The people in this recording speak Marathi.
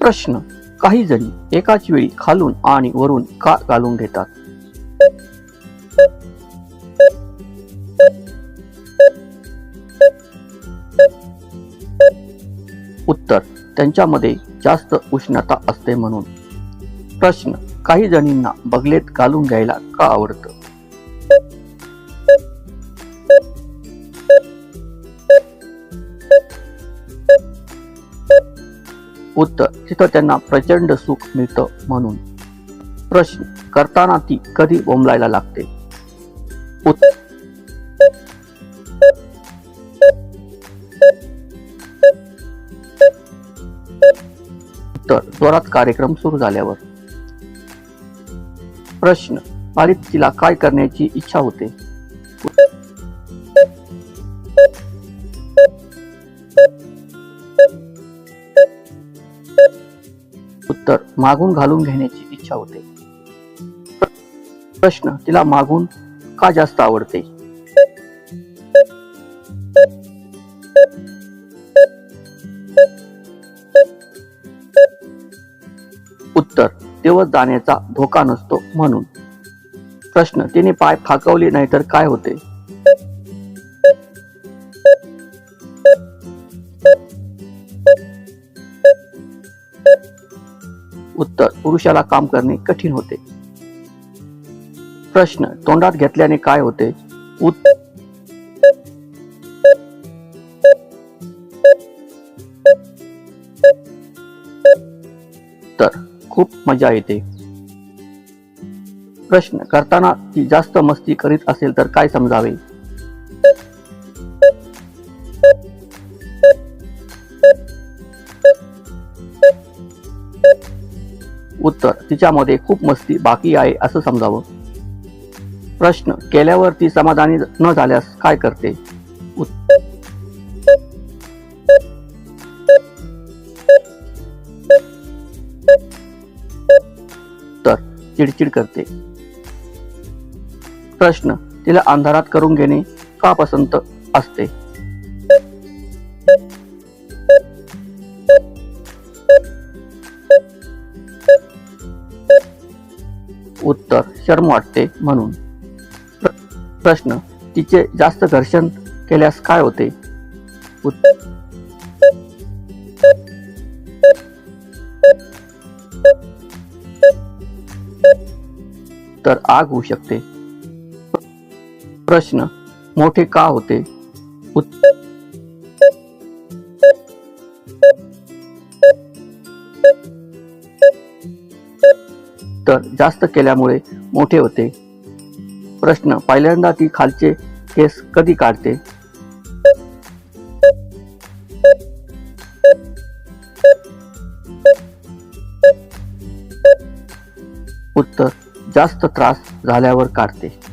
प्रश्न काही जणी एकाच वेळी खालून आणि वरून का घालून घेतात. उत्तर त्यांच्यामध्ये जास्त उष्णता असते म्हणून. प्रश्न काही जणींना बगलेत घालून घ्यायला का आवडतं? तिथं त्यांना प्रचंड सुख मिळतं म्हणून. प्रश्न करताना ती कधी बोंबलायला लागते? उत्तर. जोरात कार्यक्रम सुरू झाल्यावर. प्रश्न. पाळीत तिला काय करण्याची इच्छा होते? उत्तर. उत्तर मागून घालून घेण्याची इच्छा होते. प्रश्न तिला मागून का जास्त आवडते? उत्तर तेव्हा जाण्याचा धोका नसतो म्हणून. प्रश्न तिने पाय फाकवले नाही तर काय होते? उत्तर पुरुषाला काम करणे कठीण होते. प्रश्न तोंडात घेतल्याने काय होते? उत्तर तर खूप मजा येते. प्रश्न करताना ती जास्त मस्ती करीत असेल तर काय समजावे? उत्तर तिच्यामध्ये खूप मस्ती बाकी आहे असं समजावं. प्रश्न केल्यावर ती समाधानी न झाल्यास काय करते? उत्तर उत्तर चिडचिड करते. प्रश्न तिला अंधारात करून घेणे का पसंत असते? उत्तर शर्म वाटते म्हणून. प्रश्न तिचे जास्त घर्षण केल्यास काय होते? उत्तर तर आग होऊ शकते. प्रश्न मोठे का होते? उत्तर तर जास्त केल्यामुळे मोठे होते. प्रश्न पहिल्यांदा ती खालचे केस कधी काढते? उत्तर जास्त त्रास झाल्यावर काढते.